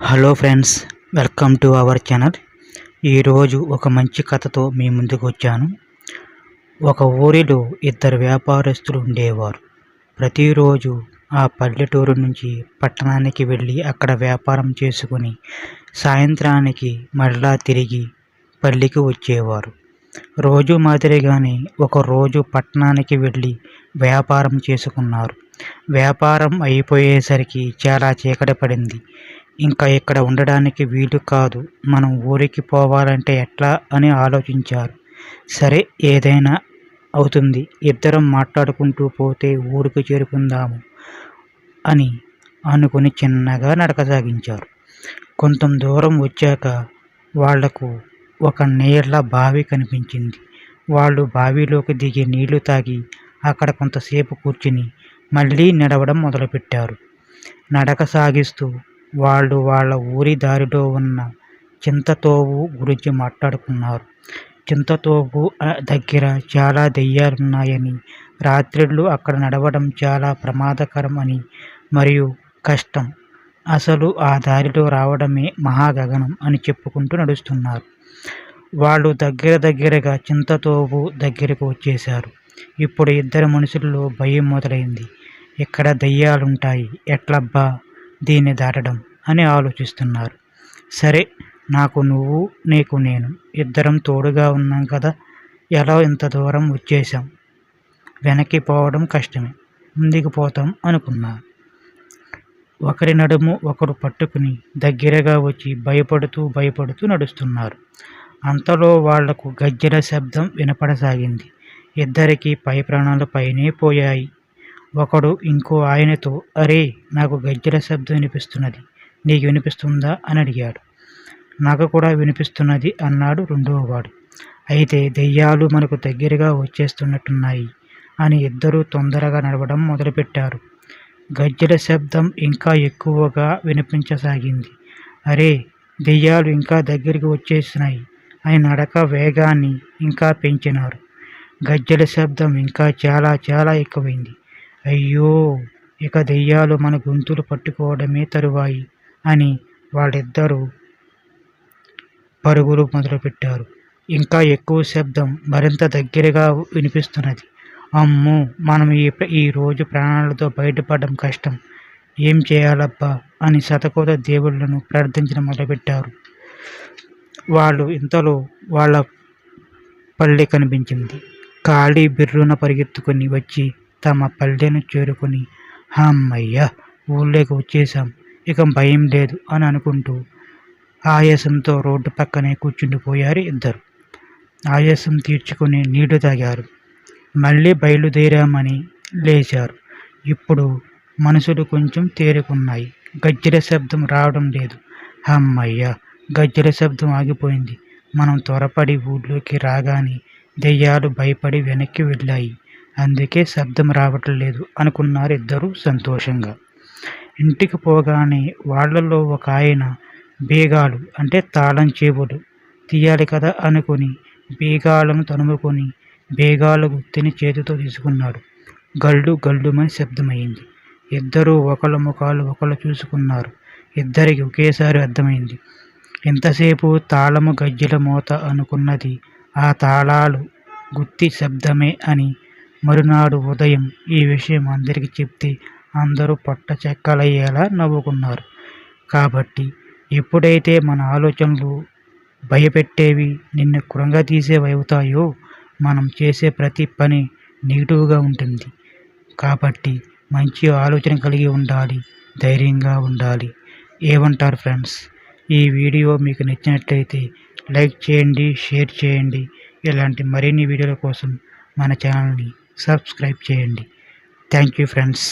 Hello friends welcome to our channel. ఈరోజు ఒక మంచి కథతో మీ ముందుకు వచ్చాను. ఒక ఊరిలో ఇద్దరు వ్యాపారస్తులు ఉండేవారు. ప్రతిరోజు ఆ పల్లెటూరు నుంచి పట్టణానికి వెళ్ళి అక్కడ వ్యాపారం చేసుకుని సాయంత్రానికి మళ్ళా తిరిగి పల్లికి వచ్చేవారు. రోజు మాదిరిగానే ఒక రోజు పట్టణానికి వెళ్ళి వ్యాపారం చేసుకున్నారు. వ్యాపారం అయిపోయేసరికి చాలా చీకటి పడింది. ఇంకా ఇక్కడ ఉండడానికి వీలు కాదు. మనం ఊరికి పోవాలంటే ఎట్లా అని ఆలోచించారు. సరే ఏదైనా అవుతుంది. ఇద్దరం మాట్లాడుకుంటూ పోతే ఊరికి చేరుకుందాము అని అనుకుని చిన్నగా నడక సాగించారు కొంత దూరం వచ్చాక వాళ్ళకు ఒక నీళ్ళ బావి కనిపించింది. వాళ్ళు బావిలోకి దిగి నీళ్ళు తాగి అక్కడ కొంతసేపు కూర్చుని మళ్ళీ నడవడం మొదలుపెట్టారు. నడక సాగిస్తూ వాళ్ళు వాళ్ళ ఊరి దారిలో ఉన్న చింతతోవు గురించి మాట్లాడుకున్నారు. చింతతోపు దగ్గర చాలా దెయ్యాలున్నాయని రాత్రిళ్ళు అక్కడ నడవడం చాలా ప్రమాదకరం అని మరియు కష్టం. అసలు ఆ దారిలో రావడమే మహాగగనం అని చెప్పుకుంటూ నడుస్తున్నారు. వాళ్ళు దగ్గర దగ్గరగా చింతతోవు దగ్గరకు వచ్చేశారు. ఇప్పుడు ఇద్దరు మనుషుల్లో భయం మొదలైంది. ఇక్కడ దయ్యాలుంటాయి? ఎట్లబ్బా? దీన్ని దాటడం అని ఆలోచిస్తున్నారు. సరే నాకు నువ్వు నీకు నేను ఇద్దరం తోడుగా ఉన్నాం కదా ఎలా ఇంత దూరం వచ్చేసాం వెనక్కి పోవడం కష్టమే ముందుకు పోతాం అనుకున్నారు. ఒకరి నడుము ఒకరు పట్టుకుని దగ్గరగా వచ్చి భయపడుతూ భయపడుతూ నడుస్తున్నారు. అంతలో వాళ్ళకు గజ్జల శబ్దం వినపడసాగింది. ఇద్దరికీ పై ప్రాణాలు పైనే పోయాయి. ఒకడు ఇంకో ఆయనతో అరే నాకు గజ్జల శబ్దం వినిపిస్తున్నది. నీకు వినిపిస్తుందా? అని అడిగాడు. నాకు కూడా వినిపిస్తున్నది అన్నాడు రెండవవాడు అయితే దెయ్యాలు మనకు దగ్గరగా వచ్చేస్తున్నట్టున్నాయి అని ఇద్దరూ తొందరగా నడవడం మొదలుపెట్టారు. గజ్జల శబ్దం ఇంకా ఎక్కువగా వినిపించసాగింది. అరే దెయ్యాలు ఇంకా దగ్గరికి వచ్చేసినాయి అని నడక వేగాన్ని ఇంకా పెంచినారు. గజ్జల శబ్దం ఇంకా చాలా చాలా ఎక్కువైంది. అయ్యో ఇక దెయ్యాలు మన గొంతులు పట్టుకోవడమే తరువాయి అని వాళ్ళిద్దరూ పరుగులు మొదలుపెట్టారు. ఇంకా ఎక్కువ శబ్దం మరింత దగ్గరగా వినిపిస్తున్నది. అమ్మో మనం ఈ ఈ రోజు ప్రాణాలతో బయటపడడం కష్టం. ఏం చేయాలబ్బా అని శతకోత దేవుళ్ళను ప్రార్థించడం మొదలుపెట్టారు. వాళ్ళు ఇంతలో వాళ్ళ పల్లె కనిపించింది. ఖాళీ బిర్రున పరిగెత్తుకొని వచ్చి తమ పల్లెను చేరుకొని అమ్మయ్య ఊళ్ళోకి వచ్చేసాం ఇక భయం లేదు అని అనుకుంటూ ఆయాసంతో రోడ్డు పక్కనే కూర్చుండిపోయారు ఇద్దరు. ఆయాసం తీర్చుకుని నీళ్ళు తాగారు. మళ్ళీ బయలుదేరామని లేచారు. ఇప్పుడు మనసులు కొంచెం తేరుకున్నాయి. గజ్జల శబ్దం రావడం లేదు. అమ్మయ్య గజ్జల శబ్దం ఆగిపోయింది. మనం త్వరపడి ఊళ్ళోకి రాగానే దెయ్యాలు భయపడి వెనక్కి వెళ్ళాయి. అందుకే శబ్దం రావటం లేదు అనుకున్నారు ఇద్దరు సంతోషంగా. ఇంటికి పోగానే వాళ్ళల్లో ఒక ఆయన బీగాలు అంటే తాళం చెవులు తీయాలి కదా అనుకుని బీగాలను తనుముకొని బీగాలు గుత్తిని చేతితో తీసుకున్నాడు. గల్డు గల్డుమని శబ్దమైంది ఇద్దరూ ఒకళ్ళ ముఖాలు ఒకళ్ళు చూసుకున్నారు. ఇద్దరికి ఒకేసారి అర్థమైంది. ఎంతసేపు తాళము గజ్జల మూత అనుకున్నది ఆ తాళాలు గుత్తి శబ్దమే అని మరునాడు ఉదయం ఈ విషయం అందరికీ చెప్తే అందరూ పట్టచెక్కలయ్యేలా నవ్వుకున్నారు. కాబట్టి ఎప్పుడైతే మన ఆలోచనలు భయపెట్టేవి నిన్ను కృంగతీసేవి అవుతాయో మనం చేసే ప్రతి పని నెగిటివ్గా ఉంటుంది. కాబట్టి మంచి ఆలోచన కలిగి ఉండాలి ధైర్యంగా ఉండాలి. ఏమంటారు ఫ్రెండ్స్? ఈ వీడియో మీకు నచ్చినట్లయితే లైక్ చేయండి షేర్ చేయండి. ఇలాంటి మరిన్ని వీడియోల కోసం మన ఛానల్ని సబ్స్క్రైబ్ చేయండి. Thank you friends.